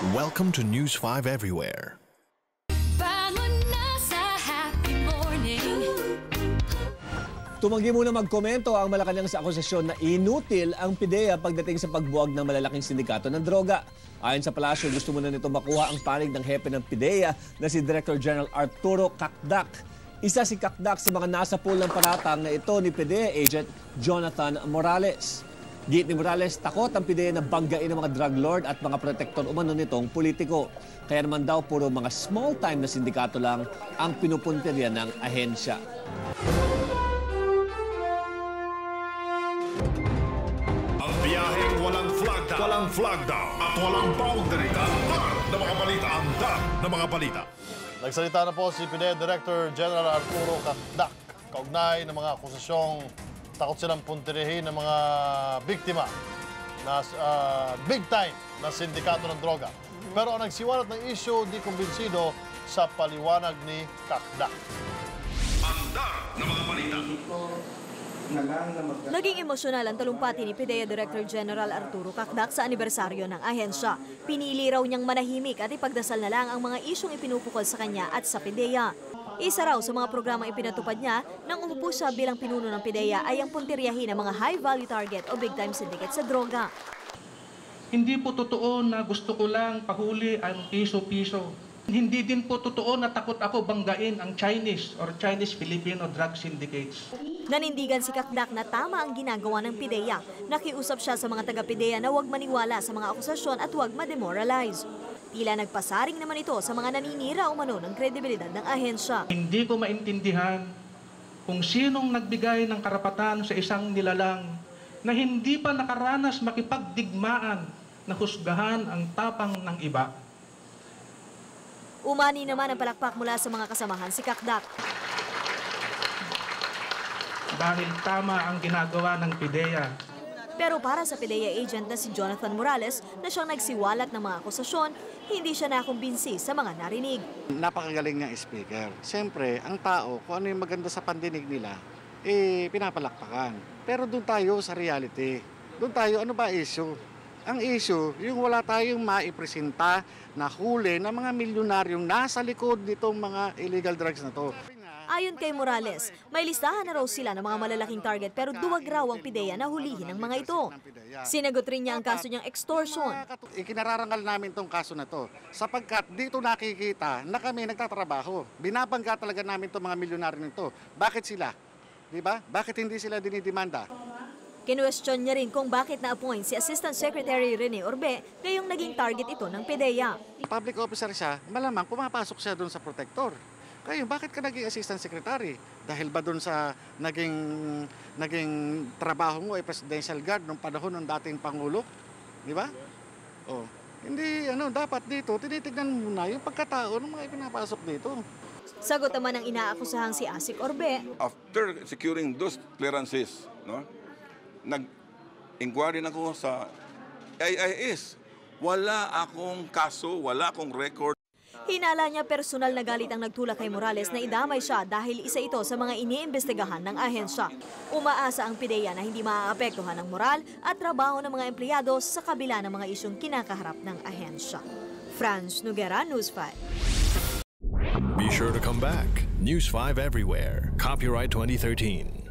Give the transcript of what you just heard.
Welcome to News 5 Everywhere. Tumanggi muna magkomento ang Malacanang sa akusasyon na inutil ang PIDEA pagdating sa pagbuwag ng malalaking sindikato ng droga. Ayon sa palasyo, gusto muna nito makuha ang panig ng hepe ng PIDEA na si Director General Arturo Kakdak. Isa si Kakdak sa mga nasa pool ng paratang na ito ni PIDEA agent Jonathan Morales. Git ni Morales, takot ang PIDEA na banggain ng mga drug lord at mga protektor umano nitong politiko. Kaya naman daw puro mga small-time na sindikato lang ang pinupuntirya ng ahensya. Ang biyaheng walang flag down, walang flag down at walang boundary. Andar na mga balita, andar na mga balita. Nagsalita na po si PIDEA Director General Arturo Kakdak kaugnay ng mga akusasyong takot silang puntirihin ng mga biktima na ah, big time na sindikato ng droga. Pero ang nagsiwalat ng issue, di kumbinsido sa paliwanag ni Kakdak. Andar na mga balita. Naging emosyonal ang talumpati ni PIDEA Director General Arturo Kakdak sa anibersaryo ng ahensya. Pinili raw niyang manahimik at ipagdasal na lang ang mga isyong ipinupukol sa kanya at sa PIDEA. Isa raw sa mga programang ipinatupad niya nang umupo siya bilang pinuno ng PIDEA ay ang puntiryahin ng mga high-value target o big-time syndicate sa droga. Hindi po totoo na gusto ko lang pahuli ang piso-piso. Hindi din po totoo na takot ako banggain ang Chinese or Chinese-Filipino drug syndicates. Nanindigan si Kakdak na tama ang ginagawa ng PIDEA. Nakiusap siya sa mga taga-PIDEA na huwag maniwala sa mga akusasyon at huwag ma-demoralize. Tila nagpasaring naman ito sa mga naninira umano ng kredibilidad ng ahensya. Hindi ko maintindihan kung sinong nagbigay ng karapatan sa isang nilalang na hindi pa nakaranas makipagdigmaan na husgahan ang tapang ng iba. Umani naman ang palakpak mula sa mga kasamahan si Kakdak. Dahil tama ang ginagawa ng PIDEA Pero para sa PIDEA agent na si Jonathan Morales na siyang nagsiwalat ng mga akusasyon, hindi siya nakumbinsi sa mga narinig. napakagaling ng speaker. Siyempre, ang tao, kung ano yung maganda sa pandinig nila, eh, pinapalakpakan. Pero doon tayo sa reality. Doon tayo, ano ba issue? Ang issue, yung wala tayong maipresenta na huli ng mga milyonaryong nasa likod nitong mga illegal drugs na to. Ayon kay Morales, may listahan na raw sila ng mga malalaking target pero duwag raw ang PIDEA na hulihin ang mga ito. Sinagot rin niya ang kaso niyang extortion. Ikinararangal namin tong kaso na to sapagkat dito nakikita na kami nagtatrabaho. Binabangga talaga namin itong mga milyonaryo nito. Bakit sila? Di ba? Bakit hindi sila dinidemanda? Kinwestiyon niya rin kung bakit na-appoint si Assistant Secretary Rene Orbe gayong naging target ito ng PIDEA. Public officer siya, malamang pumapasok siya doon sa protector. Kayo, bakit ka naging assistant secretary? Dahil ba doon sa naging, naging trabaho mo ay presidential guard nung panahon ng dating Pangulo? Di ba? Oh. Hindi, ano, dapat dito, tinitignan muna yung pagkatao ng mga ipinapasok dito. Sagot naman ng inaakusahang si Asik Orbe, after securing those clearances, no, nag-inquiry na ako sa AIS. Wala akong kaso, wala akong record. Hinala niya personal na galit ang nagtulak kay Morales na idamay siya dahil isa ito sa mga iniimbestigahan ng ahensya. Umaasa ang PIDEA na hindi maaapektuhan ang moral at trabaho ng mga empleyado sa kabila ng mga isyong kinakaharap ng ahensya. Franz Noguera, News 5. Be sure to come back. News 5 Everywhere. Copyright 2013.